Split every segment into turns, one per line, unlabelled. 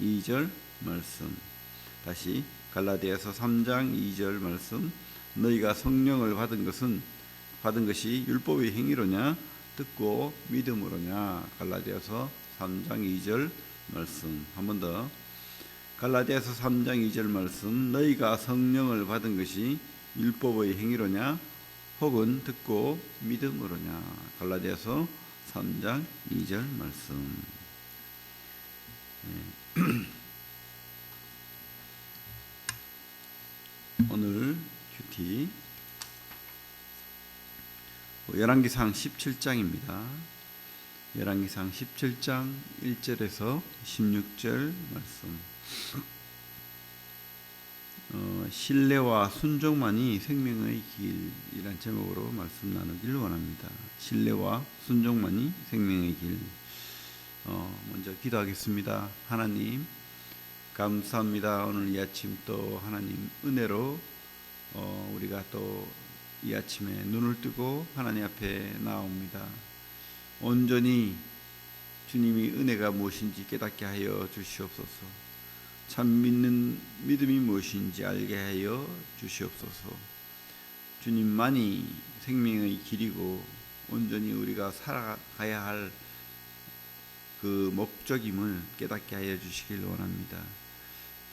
2절 말씀. 다시 갈라디아서 3장 2절 말씀. 너희가 성령을 받은 것은 받은 것이 율법의 행위로냐 듣고 믿음으로냐 갈라디아서 3장 2절 말씀. 한 번 더. 갈라디아서 3장 2절 말씀. 너희가 성령을 받은 것이 율법의 행위로냐 혹은 듣고 믿음으로냐 갈라디아서 3장 2절 말씀. 예. 오늘 큐티 열왕기상 17장입니다. 열왕기상 17장 1절에서 16절 말씀. 어, 신뢰와 순종만이 생명의 길이란 제목으로 말씀 나누길 원합니다. 신뢰와 순종만이 생명의 길. 어, 먼저 기도하겠습니다. 하나님 감사합니다. 오늘 이 아침 또 하나님 은혜로 어, 우리가 또 이 아침에 눈을 뜨고 하나님 앞에 나옵니다. 온전히 주님이 은혜가 무엇인지 깨닫게 하여 주시옵소서. 참 믿는 믿음이 무엇인지 알게 하여 주시옵소서. 주님만이 생명의 길이고 온전히 우리가 살아가야 할 그 목적임을 깨닫게 하여 주시길 원합니다.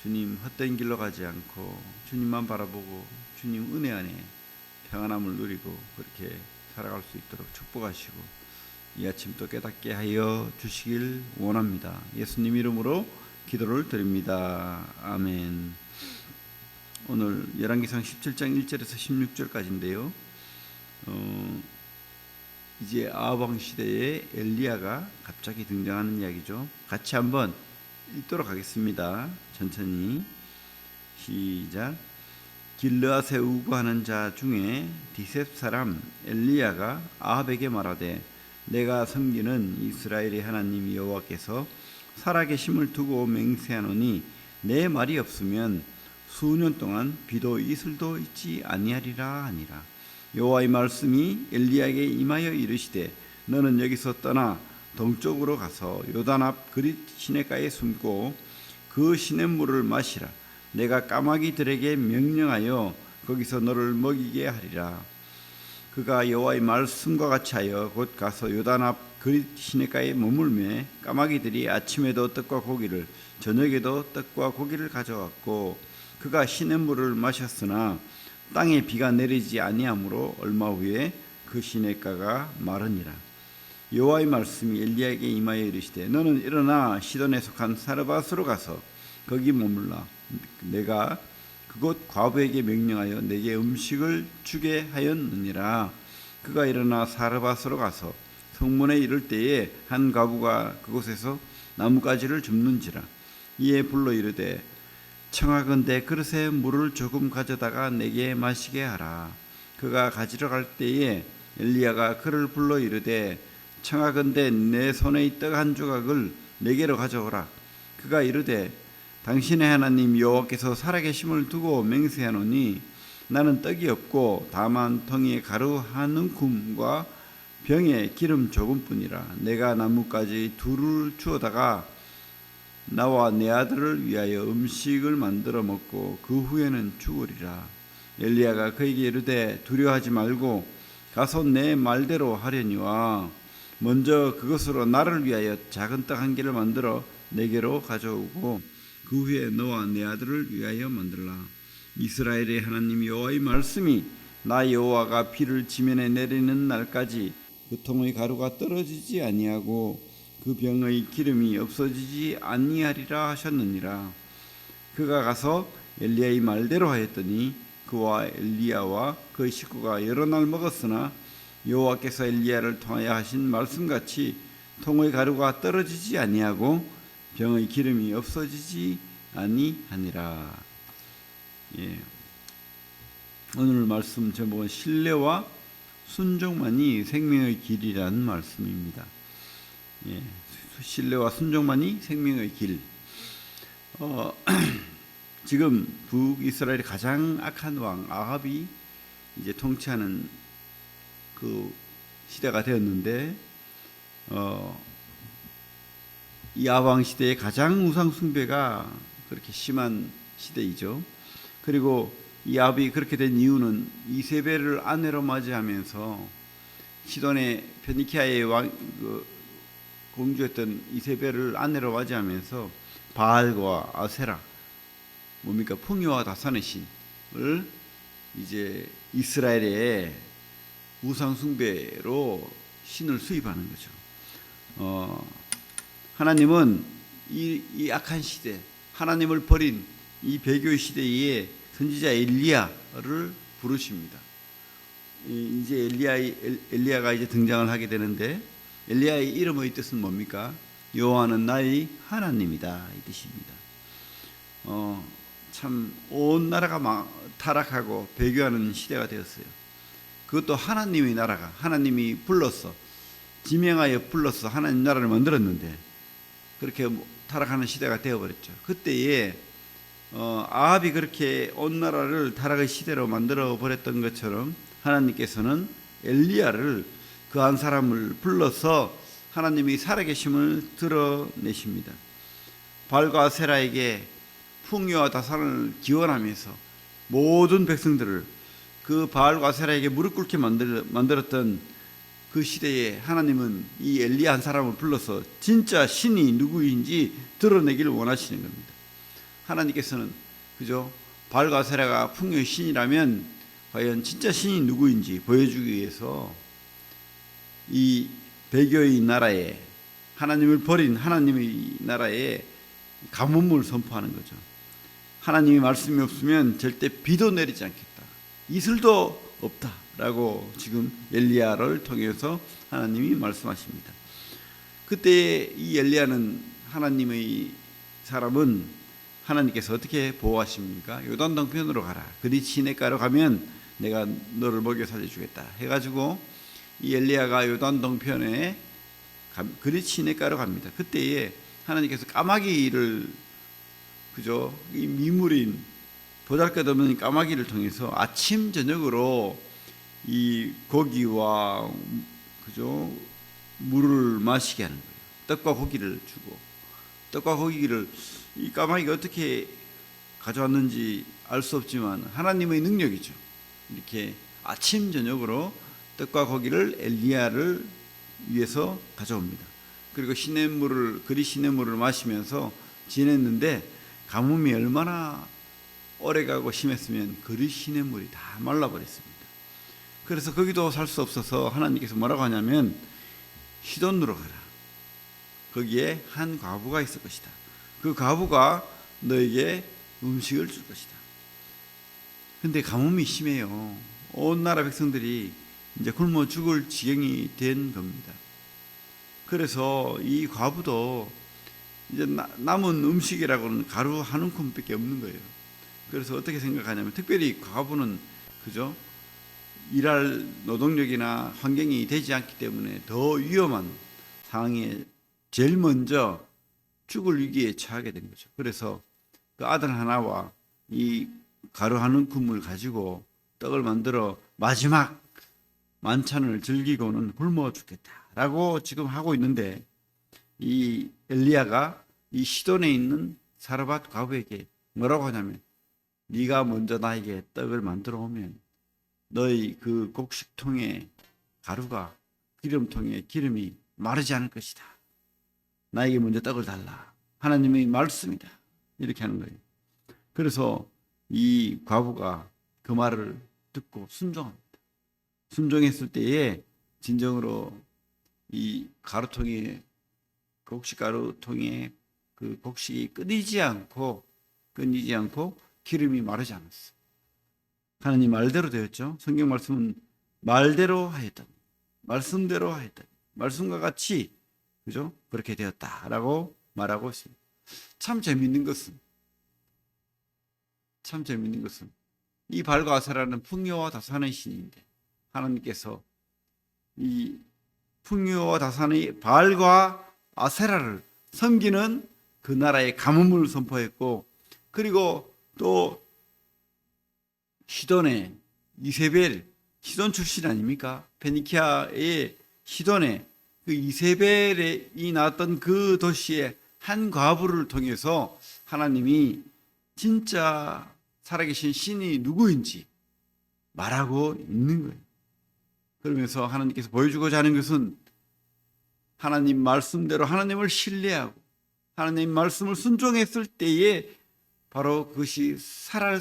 주님 헛된 길로 가지 않고 주님만 바라보고 주님 은혜 안에 평안함을 누리고 그렇게 살아갈 수 있도록 축복하시고 이 아침도 깨닫게 하여 주시길 원합니다. 예수님 이름으로 기도를 드립니다. 아멘. 오늘 열왕기상 17장 1절에서 16절까지인데요. 어, 이제 아방 시대에 엘리야가 갑자기 등장하는 이야기죠. 같이 한번 읽도록 하겠습니다. 천천히 시작. 길르앗에 우구하는 자 중에 디셉 사람 엘리야가 아합에게 말하되 내가 섬기는 이스라엘의 하나님 여호와께서 살아계심을 두고 맹세하노니 내 말이 없으면 수년 동안 비도 이슬도 있지 아니하리라 하니라. 여호와의 말씀이 엘리야에게 임하여 이르시되 너는 여기서 떠나 동쪽으로 가서 요단 앞 그릿 시내가에 숨고 그 시냇물을 마시라. 내가 까마귀들에게 명령하여 거기서 너를 먹이게 하리라. 그가 여호와의 말씀과 같이 하여 곧 가서 요단 앞 그릿 시내가에 머물매 까마귀들이 아침에도 떡과 고기를 저녁에도 떡과 고기를 가져왔고 그가 시냇물을 마셨으나 땅에 비가 내리지 아니하므로 얼마 후에 그 시냇가가 마르니라. 여호와의 말씀이 엘리야에게 임하여 이르시되 너는 일어나 시돈에 속한 사르밧으로 가서 거기 머물라. 내가 그곳 과부에게 명령하여 내게 음식을 주게 하였느니라. 그가 일어나 사르밧으로 가서 성문에 이를 때에 한 과부가 그곳에서 나뭇가지를 줍는지라. 이에 불러 이르되 청하건대 그릇에 물을 조금 가져다가 내게 마시게 하라. 그가 가지러 갈 때에 엘리야가 그를 불러 이르되 청하건대 내 손에 떡한 조각을 내게로 가져오라. 그가 이르되 당신의 하나님 여호와께서 살아계심을 두고 맹세하노니 나는 떡이 없고 다만 통에 가루 한 움큼과 병에 기름 조금뿐이라. 내가 나뭇가지 둘을 주어다가 나와 내 아들을 위하여 음식을 만들어 먹고 그 후에는 죽으리라. 엘리야가 그에게 이르되 두려워하지 말고 가서 내 말대로 하려니와 먼저 그것으로 나를 위하여 작은 떡한 개를 만들어 내게로 가져오고 그 후에 너와 내 아들을 위하여 만들라. 이스라엘의 하나님 여호와의 말씀이 나 여호와가 비를 지면에 내리는 날까지 그 통의 가루가 떨어지지 아니하고 그 병의 기름이 없어지지 아니하리라 하셨느니라. 그가 가서 엘리야의 말대로 하였더니 그와 엘리야와 그 식구가 여러 날 먹었으나 여호와께서 엘리야를 통하여 하신 말씀같이 통의 가루가 떨어지지 아니하고 병의 기름이 없어지지 아니하니라. 예. 오늘 말씀 제목은 신뢰와 순종만이 생명의 길이라는 말씀입니다. 예, 신뢰와 순종만이 생명의 길. 어, 지금 북이스라엘의 가장 악한 왕 아합이 이제 통치하는 그 시대가 되었는데 어, 이 아방 시대의 가장 우상 숭배가 그렇게 심한 시대이죠. 그리고 이 아합이 그렇게 된 이유는 이세벨을 아내로 맞이하면서 시돈의 페니키아의 왕 그, 공주였던 이세벨을 아내로 맞이하면서 바알과 아세라 뭡니까 풍요와 다산의 신을 이제 이스라엘의 우상 숭배로 신을 수입하는 거죠. 어, 하나님은 이, 이 악한 시대, 하나님을 버린 이 배교의 시대에 선지자 엘리야를 부르십니다. 이- 이제 엘리야 엘리야가 이제 등장을 하게 되는데 엘리야의 이름의 뜻은 뭡니까? 여호와는 나의 하나님이다 이 뜻입니다. 어, 참 온 나라가 막 타락하고 배교하는 시대가 되었어요. 그것도 하나님의 나라가 하나님이 불렀어 지명하여 불렀어 하나님 나라를 만들었는데 그렇게 타락하는 시대가 되어버렸죠. 그때에 어, 아합이 그렇게 온 나라를 타락의 시대로 만들어 버렸던 것처럼 하나님께서는 엘리야를 그 한 사람을 불러서 하나님이 살아계심을 드러내십니다. 발과 세라에게 풍요와 다산을 기원하면서 모든 백성들을 그 바알과 세라에게 무릎 꿇게 만들, 만들었던 그 시대에 하나님은 이 엘리야 한 사람을 불러서 진짜 신이 누구인지 드러내기를 원하시는 겁니다. 하나님께서는 그죠 바알과 세라가 풍요의 신이라면 과연 진짜 신이 누구인지 보여주기 위해서 이 배교의 나라에 하나님을 버린 하나님의 나라에 가뭄을 선포하는 거죠. 하나님의 말씀이 없으면 절대 비도 내리지 않겠다. 이슬도 없다라고 지금 엘리야를 통해서 하나님이 말씀하십니다. 그때 이 엘리야는 하나님의 사람은 하나님께서 어떻게 보호하십니까? 요단 동편으로 가라. 그리 시내가로 가면 내가 너를 먹여 살려주겠다. 해가지고 이 엘리야가 요단 동편에 그리 시내가로 갑니다. 그때에 하나님께서 까마귀를 그죠 이 미물인 보잘것없는 까마귀를 통해서 아침 저녁으로 이 고기와 그죠 물을 마시게 하는 거예요. 떡과 고기를 주고 떡과 고기를 이 까마귀가 어떻게 가져왔는지 알 수 없지만 하나님의 능력이죠. 이렇게 아침 저녁으로 떡과 고기를 엘리야를 위해서 가져옵니다. 그리고 시냇물을 그리 시냇물을 마시면서 지냈는데 가뭄이 얼마나 오래가고 심했으면 그리 시냇물이 다 말라버렸습니다. 그래서 거기도 살 수 없어서 하나님께서 뭐라고 하냐면 시돈으로 가라. 거기에 한 과부가 있을 것이다. 그 과부가 너에게 음식을 줄 것이다. 근데 가뭄이 심해요. 온 나라 백성들이 이제 굶어 죽을 지경이 된 겁니다. 그래서 이 과부도 이제 나- 남은 음식이라고는 가루 한 움큼밖에 없는 거예요. 그래서 어떻게 생각하냐면 특별히 과부는 그죠? 일할 노동력이나 환경이 되지 않기 때문에 더 위험한 상황에 제일 먼저 죽을 위기에 처하게 된 거죠. 그래서 그 아들 하나와 이 가루 한 움큼을 가지고 떡을 만들어 마지막 만찬을 즐기고는 굶어 죽겠다라고 지금 하고 있는데 이 엘리야가 이 시돈에 있는 사르밧 과부에게 뭐라고 하냐면 네가 먼저 나에게 떡을 만들어 오면 너희 그 곡식통에 가루가 기름통에 기름이 마르지 않을 것이다. 나에게 먼저 떡을 달라. 하나님의 말씀이다. 이렇게 하는 거예요. 그래서 이 과부가 그 말을 듣고 순종합니다. 순종했을 때에 진정으로 이 가루통에 곡식 가루통에 그 곡식이 끊이지 않고 끊이지 않고 기름이 마르지 않았어. 하나님 말대로 되었죠. 성경 말씀은 말대로 하였다. 말씀대로 하였다. 말씀과 같이 그죠? 그렇게 되었다라고 말하고 있습니다. 참 재밌는 것은 참 재밌는 것은 이 발과 아세라는 풍요와 다산의 신인데 하나님께서 이 풍요와 다산의 발과 아세라를 섬기는 그 나라의 가뭄을 선포했고 그리고 또 시돈의 이세벨 시돈 출신 아닙니까? 페니키아의 시돈에 그 이세벨이 나왔던 그 도시에 한 과부를 통해서 하나님이 진짜 살아계신 신이 누구인지 말하고 있는 거예요. 그러면서 하나님께서 보여주고자 하는 것은 하나님 말씀대로 하나님을 신뢰하고 하나님 말씀을 순종했을 때에 바로 그것이 살아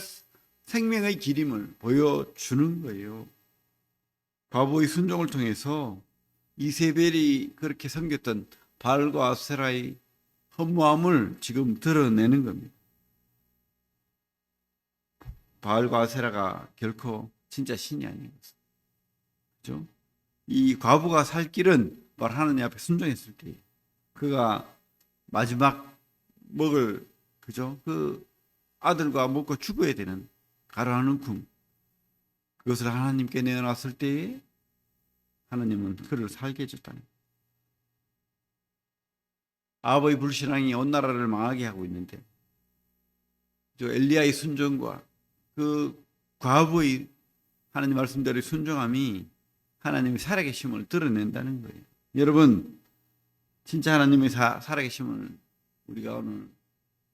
생명의 길임을 보여주는 거예요. 과부의 순종을 통해서 이세벨이 그렇게 섬겼던 발과 세라의 허무함을 지금 드러내는 겁니다. 바알과 세라가 결코 진짜 신이 아닌 것은. 그죠? 이 과부가 살 길은 바로 하나님 앞에 순종했을 때 그가 마지막 먹을 그죠? 그 아들과 먹고 죽어야 되는 가라앉는 꿈 그것을 하나님께 내어놨을 때에 하나님은 그를 살게 해줬다는. 아버의 불신앙이 온 나라를 망하게 하고 있는데 저 엘리야의 순종과 그 과부의 하나님 말씀대로 순종함이 하나님의 살아계심을 드러낸다는 거예요. 여러분 진짜 하나님의 사, 살아계심을 우리가 오늘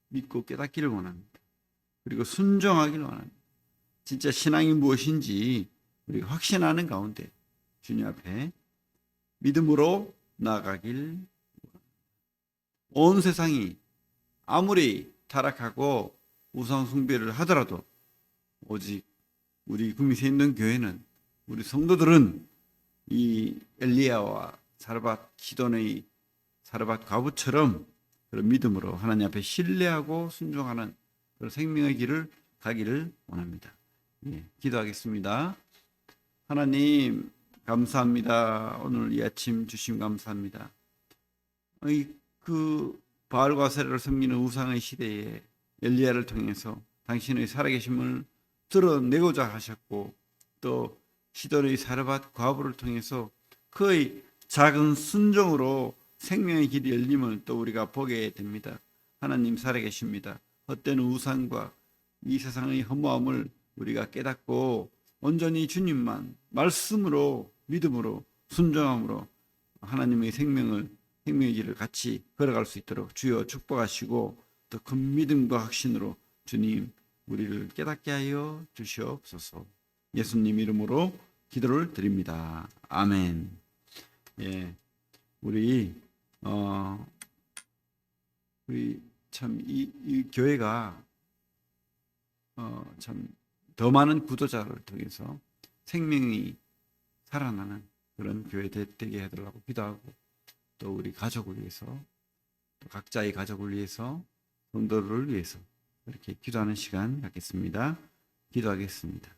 믿고 깨닫기를 원합니다. 그리고 순종하기를 원합니다. 진짜 신앙이 무엇인지 우리가 확신하는 가운데 주님 앞에 믿음으로 나아가길 온 세상이 아무리 타락하고 우상 숭배를 하더라도 오직 우리 구미세 있는 교회는 우리 성도들은 이 엘리야와 사르밧 시돈의 사르밧 과부처럼 그런 믿음으로 하나님 앞에 신뢰하고 순종하는 그런 생명의 길을 가기를 원합니다. 예, 기도하겠습니다. 하나님 감사합니다. 오늘 이 아침 주심 감사합니다. 이그 바알과 세라를 섬기는 우상의 시대에 엘리야를 통해서 당신의 살아계심을 드러내고자 하셨고 또 시돈의 사르밧 과부를 통해서 그의 작은 순종으로 생명의 길이 열림을 또 우리가 보게 됩니다. 하나님 살아계십니다. 헛된 우상과 이 세상의 허무함을 우리가 깨닫고 온전히 주님만 말씀으로 믿음으로 순종함으로 하나님의 생명을 생명의 길을 같이 걸어갈 수 있도록 주여 축복하시고 또큰 믿음과 확신으로 주님 우리를 깨닫게 하여 주시옵소서. 예수님 이름으로 기도를 드립니다. 아멘. 예, 우리 어 우리 참이 이 교회가 어 참 더 많은 구도자를 통해서 생명이 살아나는 그런 교회 되- 되게 해달라고 기도하고 또 우리 가족을 위해서 또 각자의 가족을 위해서 성도를 위해서 이렇게 기도하는 시간 갖겠습니다. 기도하겠습니다.